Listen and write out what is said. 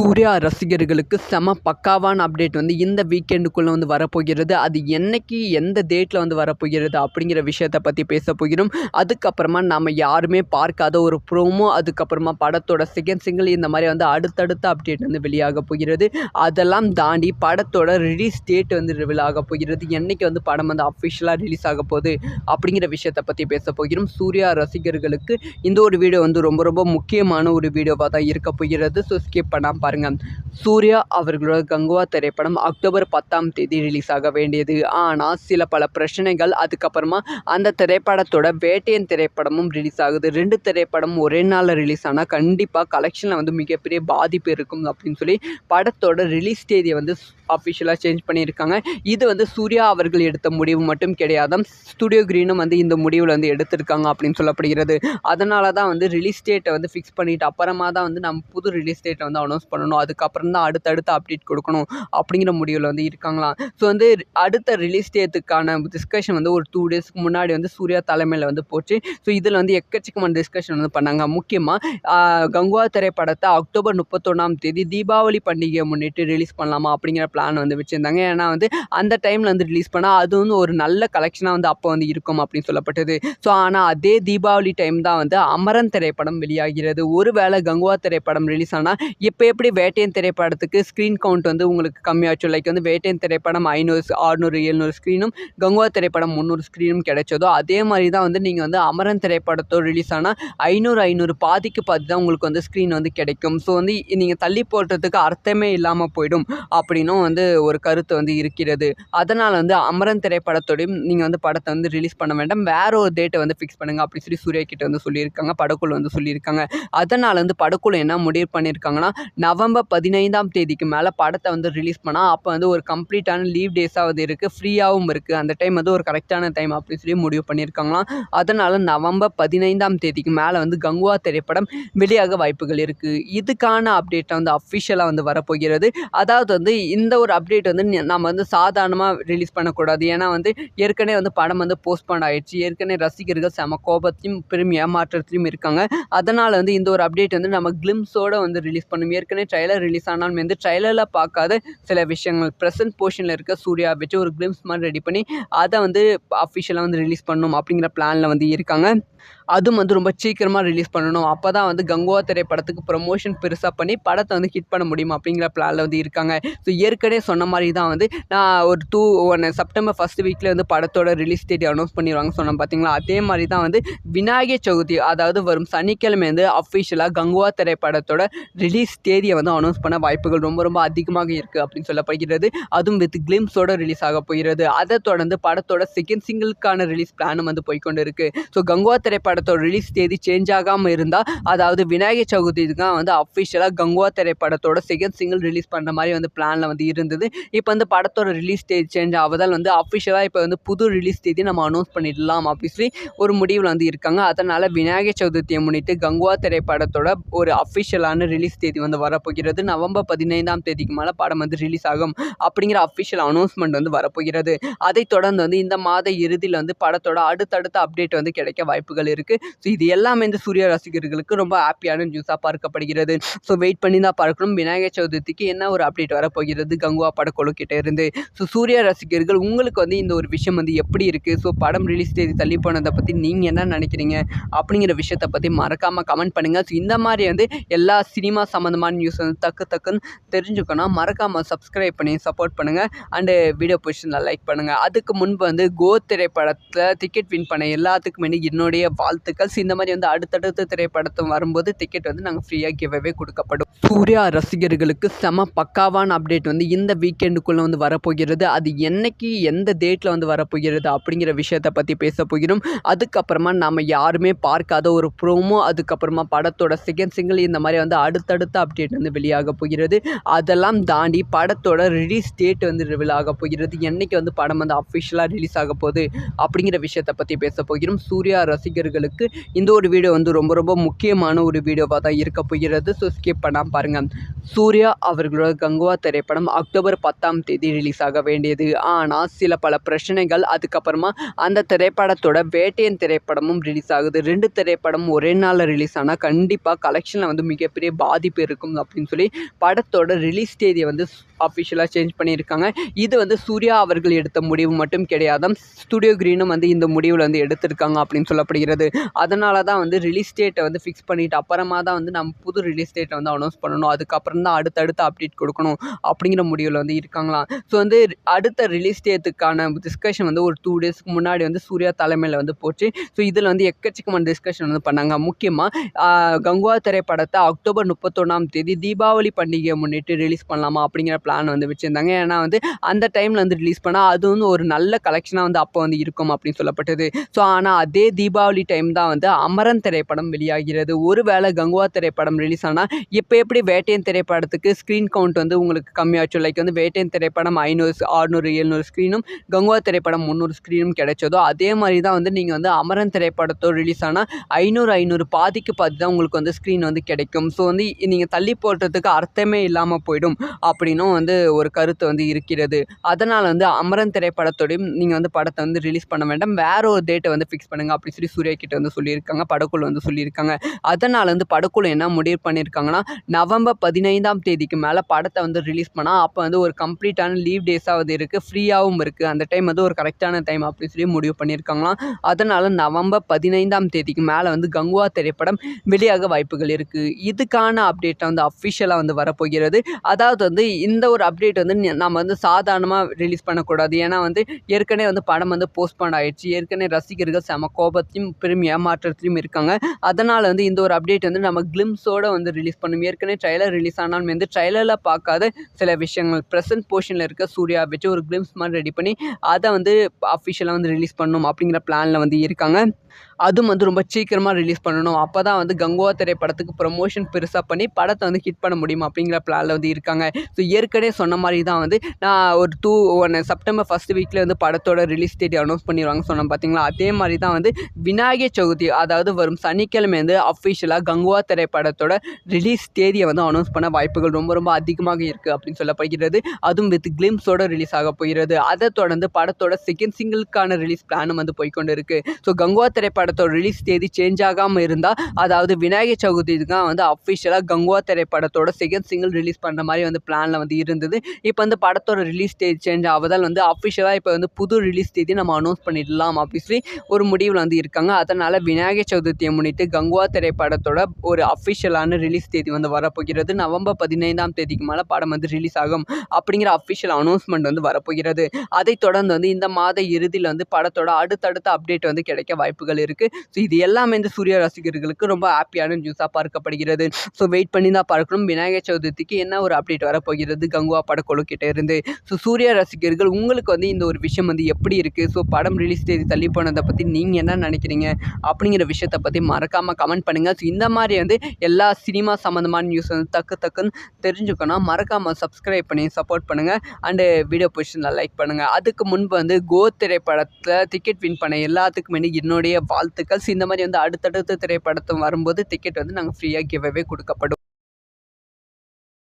சூர்யா ரசிகர்களுக்கு செம பக்காவான அப்டேட் வந்து இந்த வீக்கெண்டுக்குள்ளே வந்து வரப்போகிறது. அது என்னைக்கு எந்த டேட்டில் வந்து வரப்போகிறது அப்படிங்கிற விஷயத்தை பற்றி பேச போகிறோம். அதுக்கப்புறமா நம்ம யாருமே பார்க்காத ஒரு ப்ரோமோ அதுக்கப்புறமா படத்தோட செகண்ட் சிங்கிள் இந்த மாதிரி வந்து அடுத்தடுத்த அப்டேட் வந்து வெளியாக போகிறது. அதெல்லாம் தாண்டி படத்தோட ரிலீஸ் டேட் வந்து ரிவீல் ஆக போகிறது. என்னைக்கு வந்து படம் வந்து அஃபிஷியலாக ரிலீஸ் ஆக போகுது அப்படிங்கிற விஷயத்தை பற்றி பேச போகிறோம். சூர்யா ரசிகர்களுக்கு இந்த ஒரு வீடியோ வந்து ரொம்ப ரொம்ப முக்கியமான ஒரு வீடியோவாக தான் இருக்க போகிறது. ஸோ ஸ்கிப் பண்ணாமல் பாருங்கள் சூர்யா அவர்களோட கங்குவா திரைப்படம் அக்டோபர் பத்தாம் தேதி ரிலீஸ் ஆக வேண்டியது. ஆனால் சில பல பிரச்சனைகள் அதுக்கப்புறமா அந்த திரைப்படத்தோட வேட்டையன் திரைப்படமும் ரிலீஸ் ஆகுது. ரெண்டு திரைப்படமும் ஒரே நாளில் ரிலீஸ் ஆனால் கண்டிப்பாக கலெக்ஷனில் வந்து மிகப்பெரிய பாதிப்பு இருக்கும் அப்படின்னு சொல்லி படத்தோட ரிலீஸ் தேதியை வந்து அஃபிஷியலாக சேஞ்ச் பண்ணியிருக்காங்க. இது வந்து சூர்யா அவர்கள் எடுத்த முடிவு மட்டும் கிடையாது. ஸ்டுடியோ கிரீனும் வந்து இந்த முடிவில் வந்து எடுத்திருக்காங்க அப்படின்னு சொல்லப்படுகிறது. அதனால தான் வந்து ரிலீஸ் டேட்டை வந்து ஃபிக்ஸ் பண்ணிவிட்டு அப்புறமா தான் வந்து நம்ம புது ரிலீஸ் டேட்டை வந்து அனௌன்ஸ் பண்ணுவோம் பண்ணணும். அதுக்கப்புறம் தான் அடுத்தடுத்த அப்டேட் கொடுக்கணும் அப்படிங்கிற முடிவில் வந்து இருக்காங்களாம். ஸோ வந்து அடுத்த ரிலீஸ் டேத்துக்கான டிஸ்கஷன் வந்து ஒரு டூ டேஸ்க்கு முன்னாடி வந்து சூர்யா தலைமையில் வந்து போச்சு. ஸோ இதில் வந்து எக்கச்சக்கமான டிஸ்கஷன் வந்து பண்ணாங்க. முக்கியமாக கங்குவா திரைப்படத்தை அக்டோபர் முப்பத்தொன்னாம் தேதி தீபாவளி பண்டிகையை முன்னிட்டு ரிலீஸ் பண்ணலாமா அப்படிங்கிற பிளான் வந்து வச்சுருந்தாங்க. ஏன்னா வந்து அந்த டைமில் வந்து ரிலீஸ் பண்ணால் அது வந்து ஒரு நல்ல கலெக்ஷனாக வந்து அப்போ வந்து இருக்கும் அப்படின்னு சொல்லப்பட்டது. ஸோ ஆனால் அதே தீபாவளி டைம் தான் வந்து அமரன் திரைப்படம் வெளியாகிறது. ஒருவேளை கங்குவா திரைப்படம் ரிலீஸ் ஆனால் இப்போ எப்படி வேட்டையன் திரைப்படத்துக்கு ஸ்க்ரீன் கவுண்ட் வந்து உங்களுக்கு கம்மியாச்சு லைக் வந்து வேட்டையன் திரைப்படம் ஐநூறு ஆறுநூறு எழுநூறு ஸ்க்ரீனும் கங்குவா திரைப்படம் முந்நூறு ஸ்க்ரீனும் கிடைச்சதோ அதே மாதிரி தான் வந்து நீங்கள் வந்து அமரன் திரைப்படத்தோடு ரிலீஸ் ஆனால் ஐநூறு ஐநூறு பாதிக்கு பாதி தான் உங்களுக்கு வந்து ஸ்க்ரீன் வந்து கிடைக்கும். ஸோ வந்து நீங்கள் தள்ளி போடுறதுக்கு அர்த்தமே இல்லாமல் போயிடும் அப்படின்னும் வந்து ஒரு கருத்து வந்து இருக்கிறது. அதனால் வந்து அமரன் திரைப்படத்தோடையும் நீங்கள் வந்து படத்தை வந்து ரிலீஸ் பண்ண வேண்டாம். வேற ஒரு டேட்டை வந்து ஃபிக்ஸ் பண்ணுங்கள் அப்படி சொல்லி சூர்யா கிட்ட வந்து சொல்லியிருக்காங்க படக்குழு வந்து சொல்லியிருக்காங்க. அதனால் வந்து படக்குழு என்ன முடிவு பண்ணியிருக்காங்கன்னா நவம்பர் பதினைந்தாம் தேதிக்கு மேலே படத்தை வந்து ரிலீஸ் பண்ணால் அப்போ வந்து ஒரு கம்ப்ளீட்டான லீவ் டேஸாக இருக்குது ஃப்ரீயாகவும் இருக்குது அந்த டைம் வந்து ஒரு கரெக்டான டைம் அப்படின்னு சொல்லி முடிவு பண்ணியிருக்காங்களாம். அதனால் நவம்பர் பதினைந்தாம் தேதிக்கு மேலே வந்து கங்குவா திரைப்படம் வெளியாக வாய்ப்புகள் இருக்குது இதுக்கான அப்டேட்டை வந்து அஃபிஷியலாக வந்து வரப்போகிறது. அதாவது வந்து இந்த ஒரு அப்டேட் வந்து நம்ம வந்து சாதாரணமாக ரிலீஸ் பண்ணக்கூடாது. ஏன்னா வந்து ஏற்கனவே வந்து படம் வந்து போஸ்ட்போன் ஆகிடுச்சு ஏற்கனவே ரசிகர்கள் செம கோபத்தையும் பெரும் ஏமாற்றத்திலையும் இருக்காங்க. அதனால் வந்து இந்த ஒரு அப்டேட் வந்து நம்ம கிளிம்ஸோட வந்து ரிலீஸ் பண்ணும். ஏற்கனவே ட்ரைலர் ரிலீஸ் ஆனாலும் வந்து ட்ரைலரில் பார்க்காத சில விஷயங்கள். ப்ரெசன்ட் போர்ஷனில் இருக்க சூர்யா வச்சு ஒரு கிளிம்ஸ் மாதிரி ரெடி பண்ணி அதை வந்து அஃபிஷியலாக வந்து ரிலீஸ் பண்ணணும் அப்படிங்கிற பிளானில் வந்து இருக்காங்க. அதுவும் வந்து ரொம்ப சீக்கிரமாக ரிலீஸ் பண்ணணும். அப்போ தான் வந்து கங்குவா திரைப்படத்துக்கு ப்ரமோஷன் பெருசாக பண்ணி படத்தை வந்து ஹிட் பண்ண முடியும் அப்படிங்கிற பிளானில் வந்து இருக்காங்க. ஸோ ஏற்கனவே சொன்ன மாதிரி தான் வந்து நான் ஒரு டூ ஒன் செப்டம்பர் ஃபஸ்ட் வீக்கில் வந்து படத்தோட ரிலீஸ் டேட் அனௌன்ஸ் பண்ணிடுவாங்க சொன்னேன் பார்த்தீங்களா அதே மாதிரி தான் வந்து விநாயகர் சதுர்த்தி அதாவது வரும் சனிக்கிழமை வந்து அஃபிஷியலாக கங்குவா திரைப்படத்தோட ரிலீஸ் மூவியை வந்து அனௌன்ஸ் பண்ண வாய்ப்புகள் ரொம்ப ரொம்ப அதிகமாக இருக்குது அப்படின்னு சொல்லப்படுகிறது. அதுவும் வித் கிளிம்ஸோட ரிலீஸ் ஆக போகிறது. அதை தொடர்ந்து படத்தோட செகண்ட் சிங்கிளுக்கான ரிலீஸ் பிளானும் வந்து போய்க்கொண்டு இருக்குது ஸோ கங்குவா திரைப்படத்தோட ரிலீஸ் தேதி சேஞ்ச் ஆகாமல் இருந்தால் அதாவது விநாயகர் சதுர்த்தி தான் வந்து அஃபிஷியலாக கங்குவா திரைப்படத்தோட செகண்ட் சிங்கிள் ரிலீஸ் பண்ணுற மாதிரி வந்து பிளானில் வந்து இருந்தது. இப்போ வந்து படத்தோட ரிலீஸ் தேதி சேஞ்ச் ஆவதால் வந்து அஃபிஷியலாக இப்போ வந்து புது ரிலீஸ் தேதி நம்ம அனௌன்ஸ் பண்ணிடலாம் அப்படி சொல்லி ஒரு முடிவில் வந்து இருக்காங்க. அதனால் விநாயகர் சதுர்த்தியை முன்னிட்டு கங்குவா திரைப்படத்தோட ஒரு அஃபிஷியலான ரிலீஸ் தேதி வந்து வர வரப்போகிறது. நவம்பர் பதினைந்தாம் தேதிக்கு மேலே படம் வந்து ரிலீஸ் ஆகும் அப்படிங்கிற அஃபிஷியல் அனௌன்ஸ்மெண்ட் வந்து வரப்போகிறது. அதைத் தொடர்ந்து வந்து இந்த மாத இறுதியில் வந்து படத்தோட அடுத்தடுத்த அப்டேட் வந்து கிடைக்க வாய்ப்புகள் இருக்குது ஸோ இது எல்லாமே இந்த சூர்யா ரசிகர்களுக்கு ரொம்ப ஹாப்பியான நியூஸாக பார்க்கப்படுகிறது. ஸோ வெயிட் பண்ணி தான் பார்க்கணும். விநாயகர் சதுர்த்திக்கு என்ன ஒரு அப்டேட் வரப்போகிறது? கங்குவா படக்குழு கிட்டே இருந்து. ஸோ சூர்யா ரசிகர்கள் உங்களுக்கு வந்து இந்த ஒரு விஷயம் வந்து எப்படி இருக்குது ஸோ படம் ரிலீஸ் தேதி தள்ளி போனதை பற்றி நீங்கள் என்ன நினைக்கிறீங்க? அப்படிங்கிற விஷயத்தை பற்றி மறக்காமல் கமெண்ட் பண்ணுங்கள் ஸோ இந்த மாதிரி வந்து எல்லா சினிமா சம்மந்தமான நியூஸ் வந்து தக்கு தக்குன்னு தெரிஞ்சுக்கணும். மறக்காமல் சப்ஸ்கிரைப் பண்ணி சப்போர்ட் பண்ணுங்கள் அண்டு வீடியோ பொசிஷனில் லைக் பண்ணுங்கள் அதுக்கு முன்பு வந்து கோ திரைப்படத்தில் டிக்கெட் வின் பண்ண எல்லாத்துக்குமே என்னுடைய வாழ்த்துக்கள். இந்த மாதிரி வந்து அடுத்தடுத்த திரைப்படத்தை வரும்போது டிக்கெட் வந்து நாங்கள் ஃப்ரீயாக கிவ்வே கொடுக்கப்படும். சூர்யா ரசிகர்களுக்கு செம பக்காவான அப்டேட் வந்து இந்த வீக்கெண்டுக்குள்ளே வந்து வரப்போகிறது. அது என்னைக்கு எந்த டேட்டில் வந்து வரப்போகிறது அப்படிங்கிற விஷயத்தை பற்றி பேச போகிறோம். அதுக்கப்புறமா நம்ம யாருமே பார்க்காத ஒரு ப்ரோமோ அதுக்கப்புறமா படத்தோட செகண்ட் சிங்கிள் இந்த மாதிரி வந்து அடுத்தடுத்த அப்டேட் வந்து வெளியாக போகிறது. அதெல்லாம் தாண்டி படத்தோட ரிலீஸ் டேட் வந்து ரிவீல் ஆக போகிறது. என்னைக்கு வந்து படம் வந்து அஃபிஷியலாக ரிலீஸ் ஆக போகுது அப்படிங்கிற விஷயத்தை பற்றி பேச போகிறோம். சூர்யா ரசிகர்களுக்கு இந்த ஒரு வீடியோ வந்து ரொம்ப ரொம்ப முக்கியமான ஒரு வீடியோவாக தான் இருக்க போகிறது. ஸோ ஸ்கிப் பண்ணாமல் பாருங்கள் சூர்யா அவர்களோட கங்குவா திரைப்படம் அக்டோபர் பத்தாம் தேதி ரிலீஸ் ஆக வேண்டியது. ஆனால் சில பல பிரச்சனைகள் அதுக்கப்புறமா அந்த திரைப்படத்தோட வேட்டையன் திரைப்படமும் ரிலீஸ் ஆகுது. ரெண்டு திரைப்படம் ஒரே நாளில் ரிலீஸ் ஆனால் கண்டிப்பாக கலெக்ஷனில் வந்து மிகப்பெரிய பாதிப்பு இருக்கும் அப்படின்னு சொல்லி படத்தோட ரிலீஸ் தேதியை வந்து அஃபிஷியலாக சேஞ்ச் பண்ணியிருக்காங்க. இது வந்து சூர்யா அவர்கள் எடுத்த முடிவு மட்டும் கிடையாது. ஸ்டுடியோ க்ரீனும் வந்து இந்த முடிவில் வந்து எடுத்திருக்காங்க அப்படின்னு சொல்லப்படுகிறது. அதனால தான் வந்து ரிலீஸ் டேட்டை வந்து ஃபிக்ஸ் பண்ணிவிட்டு அப்புறமா தான் வந்து நம்ம புது ரிலீஸ் டேட்டை வந்து அனௌன்ஸ் பண்ணணும். அதுக்கப்புறம் தான் அடுத்தடுத்து அப்டேட் கொடுக்கணும் அப்படிங்கிற முடிவில் வந்து இருக்காங்களாம். ஸோ வந்து அடுத்த ரிலீஸ் டேத்துக்கான டிஸ்கஷன் வந்து ஒரு டூ டேஸ்க்கு முன்னாடி வந்து சூர்யா தலைமையில் வந்து போச்சு. ஸோ இதில் வந்து எக்கச்சக்கமான டிஸ்கஷன் வந்து பண்ணாங்க. முக்கியமாக கங்குவா திரைப்படத்தை அக்டோபர் முப்பத்தொன்னாம் தேதி தீபாவளி பண்டிகையை முன்னிட்டு ரிலீஸ் பண்ணலாமா அப்படிங்கிற பிளான் வந்து வச்சுருந்தாங்க. ஏன்னா வந்து அந்த டைமில் வந்து ரிலீஸ் பண்ணால் அது வந்து ஒரு நல்ல கலெக்ஷனாக வந்து அப்போ வந்து இருக்கும் அப்படின்னு சொல்லப்பட்டது. ஸோ ஆனால் அதே தீபாவளி டைம் தான் வந்து அமரன் திரைப்படம் வெளியாகிறது. ஒருவேளை கங்குவா திரைப்படம் ரிலீஸ் ஆனால் இப்போ எப்படி வேட்டையன் திரைப்படத்துக்கு ஸ்க்ரீன் கவுண்ட் வந்து உங்களுக்கு கம்மியாச்சு? லைக் வந்து வேட்டையன் திரைப்படம் ஐநூறு ஆறுநூறு எழுநூறு ஸ்க்ரீனும் கங்குவா திரைப்படம் முந்நூறு ஸ்க்ரீனும் கிடைச்சதோ அதே மாதிரி தான் வந்து நீங்கள் வந்து அமரன் திரைப்படத்தோ ரிலீஸ் ஆனால் ஐநூறு ஐநூறு பாதிக்கு பாதி தான் உங்களுக்கு வந்து ஸ்க்ரீன் வந்து கிடைக்கும். ஸோ வந்து நீங்கள் தள்ளி போடுறதுக்கு அர்த்தமே இல்லாமல் போயிடும் அப்படின்னும் வந்து ஒரு கருத்து வந்து இருக்கிறது. அதனால் வந்து அமரன் திரைப்படத்தோடையும் நீங்கள் வந்து படத்தை வந்து ரிலீஸ் பண்ண வேண்டாம். வேற ஒரு டேட்டை வந்து ஃபிக்ஸ் பண்ணுங்கள் அப்படி சொல்லி சூர்யா கிட்ட வந்து சொல்லியிருக்காங்க. படக்குழு வந்து சொல்லியிருக்காங்க. அதனால் வந்து படக்குழு என்ன முடிவு பண்ணியிருக்காங்கன்னா நவம்பர் பதினைந்தாம் தேதிக்கு மேலே படத்தை வந்து ரிலீஸ் பண்ணால் அப்போ வந்து ஒரு கம்ப்ளீட்டான லீவ் டேஸாக வந்து இருக்குது ஃப்ரீயாகவும் இருக்குது அந்த டைம் வந்து ஒரு கரெக்டான டைம் அப்படின்னு சொல்லி முடிவு பண்ணியிருக்காங்களாம். அதனால் நவம்பர் பதினைந்தாம் தேதிக்கு மேலே வந்து கங்குவா திரைப்படம் வெளியாக வாய்ப்புகள் இருக்குது இதுக்கான அப்டேட்டை வந்து அஃபிஷியலாக வந்து வரப்போகிறது. அதாவது வந்து இந்த ஒரு அப்டேட் வந்து நம்ம வந்து சாதாரணமாக ரிலீஸ் பண்ணக்கூடாது. ஏன்னா வந்து ஏற்கனவே வந்து படம் வந்து போஸ்ட்போன் ஆகிடுச்சு ஏற்கனவே ரசிகர்கள் செம கோபத்தையும் பெரும் ஏமாற்றத்திலையும் இருக்காங்க. அதனால் வந்து இந்த ஒரு அப்டேட் வந்து நம்ம கிளிம்ஸோடு வந்து ரிலீஸ் பண்ணும். ஏற்கனவே ட்ரைலர் ரிலீஸ் ஆனாலும் வந்து ட்ரைலரில் பார்க்காத சில விஷயங்கள் ப்ரெசன்ட் போர்ஷனில் இருக்க சூர்யா வச்சு ஒரு கிளிம்ஸ் மாதிரி ரெடி பண்ணி அதை வந்து அஃபிஷியலாக வந்து ரிலீஸ் பண்ணணும் அப்படிங்கிற பிளானில் வந்து இருக்காங்க. அதுவும் வந்து ரொம்ப சீக்கிரமாக ரிலீஸ் பண்ணணும். அப்போ தான் வந்து கங்கோவா திரைப்படத்துக்கு ப்ரமோஷன் பெருசாக பண்ணி படத்தை வந்து ஹிட் பண்ண முடியும் அப்படிங்கிற பிளானில் வந்து இருக்காங்க. ஸோ ஏற்கனவே சொன்ன மாதிரி தான் வந்து நான் ஒரு டூ ஒன்று செப்டம்பர் ஃபஸ்ட் வீக்கில் வந்து படத்தோட ரிலீஸ் டேட் அனௌன்ஸ் பண்ணிடுவாங்க சொன்னேன் பார்த்தீங்களா அதே மாதிரி தான் வந்து விநாயகர் சதுர்த்தி அதாவது வரும் சனிக்கிழமை வந்து அஃபிஷியலாக கங்குவா திரைப்படத்தோட ரிலீஸ் தேதியை வந்து அனௌன்ஸ் பண்ண வாய்ப்புகள் ரொம்ப ரொம்ப அதிகமாக இருக்குது அப்படின்னு சொல்லப்படுகிறது. அதுவும் வித் கிளிம்ஸோட ரிலீஸ் ஆக போகிறது. அதை தொடர்ந்து படத்தோட செகண்ட் சிங்கிளுக்கான ரிலீஸ் பிளானும் வந்து போய்க்கொண்டு இருக்குது ஸோ கங்குவா திரைப்படத்தோட ரிலீஸ் தேதி சேஞ்ச் ஆகாமல் இருந்தால் அதாவது விநாயகர் சதுர்த்தி தான் வந்து அஃபிஷியலாக கங்குவா திரைப்படத்தோட செகண்ட் சிங்கிள் ரிலீஸ் பண்ணுற மாதிரி வந்து பிளானில் வந்து இருந்தது. இப்போ வந்து படத்தோட ரிலீஸ் தேதி சேஞ்ச் ஆவதால் வந்து அஃபிஷியலாக இப்போ வந்து புது ரிலீஸ் தேதி நம்ம அனௌன்ஸ் பண்ணிடலாம் ஆப்வியஸ்லி ஒரு முடிவில் வந்து இருக்காங்க. அதனால் விநாயகர் சதுர்த்தியை முன்னிட்டு கங்குவா திரைப்படத்தோட ஒரு அஃபிஷியலான ரிலீஸ் தேதி வந்து வரப்போகிறது. நவம்பர் பதினைந்தாம் தேதிக்கு மேலே படம் வந்து ரிலீஸ் ஆகும் அப்படிங்கிற அஃபிஷியல் அனௌன்ஸ்மெண்ட் வந்து வரப்போகிறது. அதை தொடர்ந்து வந்து இந்த மாத இறுதியில் வந்து படத்தோட அடுத்தடுத்த அப்டேட் வந்து கிடைக்க வாய்ப்புகள் இருக்குது ஸோ இது எல்லாமே இந்த சூர்யா ரசிகர்களுக்கு ரொம்ப ஹாப்பியான நியூஸாக பார்க்கப்படுகிறது. ஸோ வெயிட் பண்ணி தான் பார்க்கணும். விநாயகர் சதுர்த்திக்கு என்ன ஒரு அப்டேட் வரப்போகிறது? கங்குவா படக்குழு கிட்ட இருந்து ஸோ சூர்யா ரசிகர்கள் உங்களுக்கு வந்து இந்த ஒரு விஷயம் வந்து எப்படி இருக்குது ஸோ படம் ரிலீஸ் தேதி தள்ளி போனதை பற்றி நீங்கள் என்ன நினைக்கிறீங்க? அப்படிங்கிற விஷயத்தை பற்றி மறக்காமல் கமெண்ட் பண்ணுங்கள் ஸோ இந்த மாதிரி வந்து எல்லா சினிமா சம்மந்தமான நியூஸ் வந்து தக்கு தக்குன்னு தெரிஞ்சுக்கணும் மறக்காமல் சப்ஸ்கிரைப் பண்ணி சப்போர்ட் பண்ணுங்கள் அண்டு வீடியோ பொசிஷனில் லைக் பண்ணுங்கள் அதுக்கு முன்பு வந்து கோ திரைப்படத்தில் டிக்கெட் வின் பண்ண எல்லாத்துக்குமே என்னுடைய வாழ்த்துக்கள். ஸோ இந்த மாதிரி வந்து அடுத்தடுத்த திரைப்படத்தை வரும்போது டிக்கெட் வந்து நாங்கள் ஃப்ரீயாக கிவ்அவே கொடுக்கப்படும்.